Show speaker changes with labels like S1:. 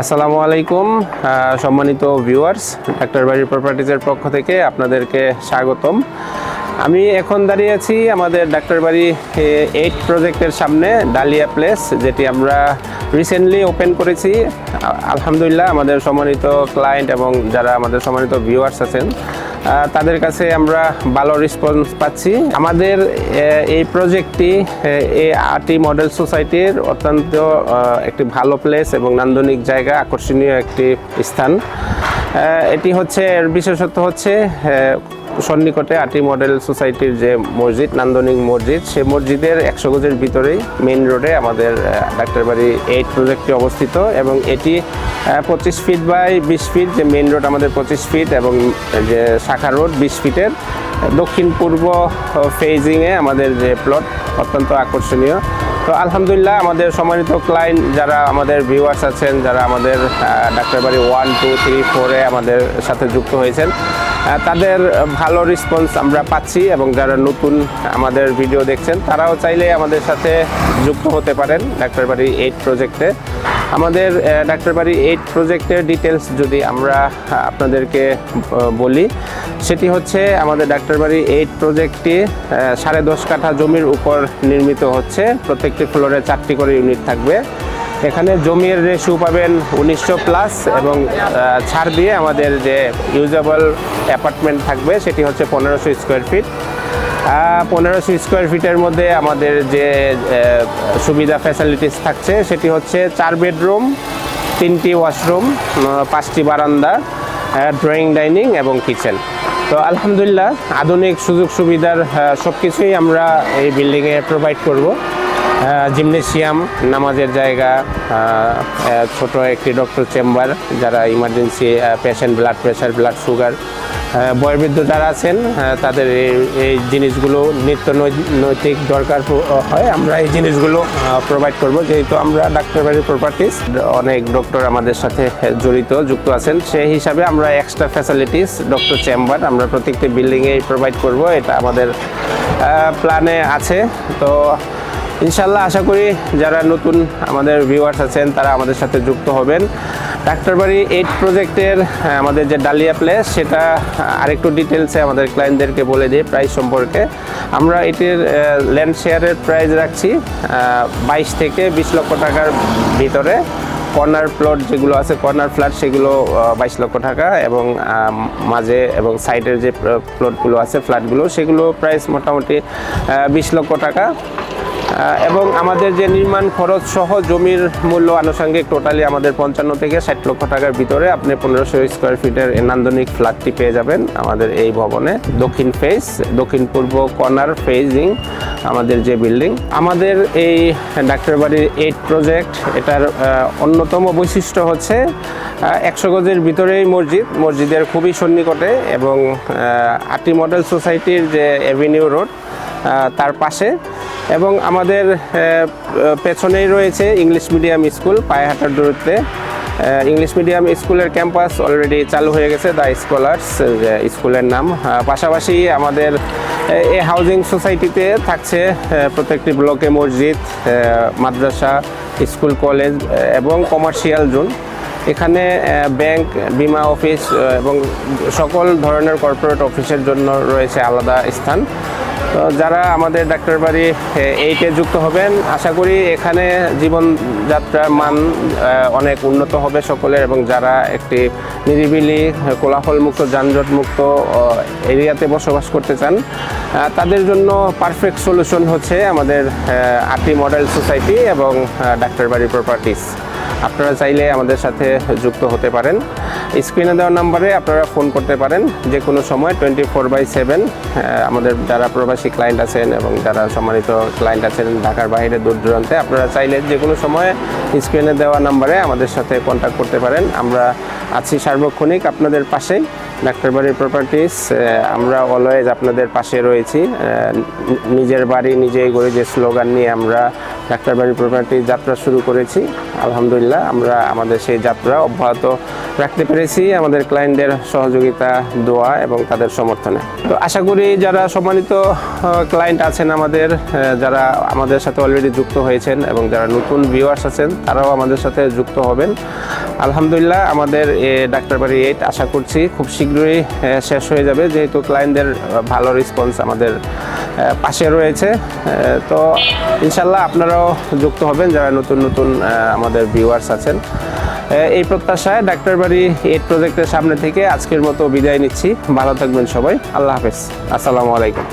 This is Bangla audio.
S1: আসসালামু আলাইকুম সম্মানিত ভিউয়ার্স ডাক্তার বাড়ির প্রপার্টিজের পক্ষ থেকে আপনাদেরকে স্বাগতম। আমি এখন দাঁড়িয়ে আছি আমাদের ডাক্তার বাড়ি এইট প্রজেক্টের সামনে ডালিয়া প্লেস যেটি আমরা রিসেন্টলি ওপেন করেছি। আলহামদুলিল্লাহ, আমাদের সম্মানিত ক্লায়েন্ট এবং যারা আমাদের সম্মানিত ভিউয়ার্স আছেন তাদের কাছে আমরা ভালো রেসপন্স পাচ্ছি। আমাদের এই প্রজেক্টটি এই আটি মডেল সোসাইটির অত্যন্ত একটি ভালো প্লেস এবং নান্দনিক জায়গা, আকর্ষণীয় একটি স্থান। এটি হচ্ছে বিশেষত হচ্ছে সন্নিকটে আটি মডেল সোসাইটির যে মসজিদ, নান্দনিক মসজিদ সেই মসজিদের একশো গজের ভিতরেই মেইন রোডে আমাদের ডাক্তারবাড়ি এইট প্রজেক্টটি অবস্থিত এবং এটি পঁচিশ ফিট বাই বিশ ফিট যে মেইন রোড আমাদের পঁচিশ ফিট এবং যে শাখা রোড বিশ ফিটের দক্ষিণ পূর্ব ফেজিংয়ে আমাদের যে প্লট অত্যন্ত আকর্ষণীয়। তো আলহামদুলিল্লাহ আমাদের সম্মানিত ক্লায়েন্ট যারা আমাদের ভিউয়ার্স আছেন, যারা আমাদের ডাক্তারবাড়ি ওয়ান টু থ্রি ফোরে আমাদের সাথে যুক্ত হয়েছেন তাদের ভালো রেসপন্স আমরা পাচ্ছি এবং যারা নতুন আমাদের ভিডিও দেখছেন, তারাও চাইলে আমাদের সাথে যুক্ত হতে পারেন ডাক্তারবাড়ি এইট প্রজেক্টে আমাদের ডাক্তারবাড়ি এইট প্রজেক্টের ডিটেলস যদি আমরা আপনাদেরকে বলি, সেটি হচ্ছে আমাদের ডাক্তারবাড়ি এইট প্রজেক্টটি সাড়ে দশ কাঠা জমির উপর নির্মিত হচ্ছে। প্রত্যেকটি ফ্লোরে চারটি করে ইউনিট থাকবে। এখানে জমির রেশু পাবেন উনিশশো প্লাস এবং ছাড় দিয়ে আমাদের যে ইউজেবল অ্যাপার্টমেন্ট থাকবে, সেটি হচ্ছে পনেরোশো স্কোয়ার ফিট পনেরোশো স্কোয়ার ফিটের মধ্যে আমাদের যে সুবিধা ফ্যাসিলিটিস থাকছে, সেটি হচ্ছে চার বেডরুম তিনটি ওয়াশরুম পাঁচটি বারান্দা ড্রয়িং ডাইনিং এবং কিচেন তো আলহামদুলিল্লাহ, আধুনিক সুযোগ সুবিধার সব কিছুই আমরা এই বিল্ডিংয়ে প্রোভাইড করব। জিমনেশিয়াম নামাজের জায়গা ছোট একটি ডক্টর চেম্বার যারা emergency patient blood pressure blood sugar বয়োবৃদ্ধ যারা আছেন তাদের এই- জিনিসগুলো নিত্য নৈতিক দরকার হয়। আমরা এই জিনিসগুলো প্রোভাইড করব। যেহেতু আমরা ডাক্তার বাড়ির প্রপার্টিস অনেক ডক্টর আমাদের সাথে জড়িত, যুক্ত আছেন। সেই হিসাবে আমরা এক্সট্রা ফ্যাসিলিটিস ডক্টর চেম্বার আমরা প্রত্যেকটি বিল্ডিংয়ে প্রোভাইড করব। এটা আমাদের প্ল্যানে আছে। তো ইনশাল্লাহ আশা করি যারা নতুন আমাদের ভিউয়ার্স আছেন, তারা আমাদের সাথে যুক্ত হবেন। ডাক্তারবাড়ি এইট প্রজেক্টের আমাদের যে ডালিয়া প্লেস সেটা আরেকটু ডিটেলসে আমাদের ক্লায়েন্টদেরকে বলে দিই প্রাইস সম্পর্কে। আমরা এটির ল্যান্ড শেয়ারের প্রাইস রাখছি বাইশ থেকে বিশ লক্ষ টাকার ভিতরে। কর্নার প্লট যেগুলো আছে, কর্নার ফ্ল্যাট সেগুলো বাইশ লক্ষ টাকা এবং মাঝে এবং সাইডের যে প্লটগুলো আছে ফ্ল্যাটগুলো সেগুলো প্রাইস মোটামুটি বিশ লক্ষ টাকা। এবং আমাদের যে নির্মাণ খরচ সহ জমির মূল্য আনুষঙ্গিক টোটালি আমাদের পঞ্চান্ন থেকে ষাট লক্ষ টাকার ভিতরে আপনি পনেরোশো স্কোয়ার ফিটের নান্দনিক ফ্ল্যাটটি পেয়ে যাবেন আমাদের এই ভবনে। দক্ষিণ ফেস দক্ষিণ পূর্ব কর্নার ফেজিং আমাদের যে বিল্ডিং আমাদের এই ডাক্তারবাড়ির এইট প্রজেক্ট এটার অন্যতম বৈশিষ্ট্য হচ্ছে একশো গজের ভিতরেই মসজিদ। মসজিদের খুবই সন্নিকটে এবং আটি মডেল সোসাইটির যে অ্যাভিনিউ রোড তার পাশে। এবং আমাদের পেছনেই রয়েছে ইংলিশ মিডিয়াম স্কুল পায়ে হাঁটার দূরত্বে ইংলিশ মিডিয়াম স্কুলের ক্যাম্পাস অলরেডি চালু হয়ে গেছে, দ্য স্কলার্স স্কুলের নাম। পাশাপাশি আমাদের এই হাউজিং সোসাইটিতে থাকছে প্রত্যেকটি ব্লকে মসজিদ মাদ্রাসা, স্কুল, কলেজ এবং কমার্শিয়াল জোন। এখানে ব্যাংক, বিমা অফিস এবং সকল ধরনের কর্পোরেট অফিসের জন্য রয়েছে আলাদা স্থান। তো যারা আমাদের ডাক্তারবাড়ি এইটে যুক্ত হবেন, আশা করি এখানে জীবনযাত্রার মান অনেক উন্নত হবে সকলের এবং যারা একটি নিরিবিলি কোলাহলমুক্ত, যানজটমুক্ত এরিয়াতে বসবাস করতে চান তাদের জন্য পারফেক্ট সলিউশন হচ্ছে আমাদের আরটি মডেল সোসাইটি এবং ডাক্তারবাড়ি প্রপার্টিস আপনারা চাইলে আমাদের সাথে যুক্ত হতে পারেন। স্ক্রিনে দেওয়া নাম্বারে আপনারা ফোন করতে পারেন। যে কোনো সময় টোয়েন্টি ফোর বাই সেভেন আমাদের যারা প্রবাসী ক্লায়েন্ট আছেন এবং যারা সম্মানিত ক্লায়েন্ট আছেন ঢাকার বাইরে দূর দূরান্তে, আপনারা চাইলে যে কোনো সময় স্ক্রিনে দেওয়া নাম্বারে আমাদের সাথে কন্ট্যাক্ট করতে পারেন। আমরা আছি সার্বক্ষণিক আপনাদের পাশেই ডাক্তারবাড়ির প্রপার্টিস আমরা অলওয়েজ আপনাদের পাশে রয়েছি। নিজের বাড়ি নিজেই গড়ে যে স্লোগান নিয়ে আমরা ডাক্তারবাড়ির প্রপার্টি যাত্রা শুরু করেছি, আলহামদুলিল্লাহ, আমরা আমাদের সেই যাত্রা অব্যাহত রাখতে পেরেছি আমাদের ক্লায়েন্টদের সহযোগিতা, দোয়া এবং তাদের সমর্থনে। তো আশা করি যারা সম্মানিত ক্লায়েন্ট আছেন আমাদের যারা আমাদের সাথে অলরেডি যুক্ত হয়েছেন এবং যারা নতুন ভিউয়ার্স আছেন, তারাও আমাদের সাথে যুক্ত হবেন। আলহামদুলিল্লাহ, আমাদের ডাক্তারবাড়ি এইট আশা করছি খুব শীঘ্রই শেষ হয়ে যাবে, যেহেতু ক্লায়েন্টদের ভালো রেসপন্স আমাদের পাশে রয়েছে। তো ইনশাল্লাহ আপনারাও যুক্ত হবেন, যারা নতুন নতুন আমাদের ভিউয়ার্স আছেন। এই প্রত্যাশায় ডাক্তার বাড়ি এইড প্রজেক্টের সামনে থেকে আজকের মতো বিদায় নিচ্ছি। ভালো থাকবেন সবাই। আল্লাহ হাফেজ। আসসালামু আলাইকুম।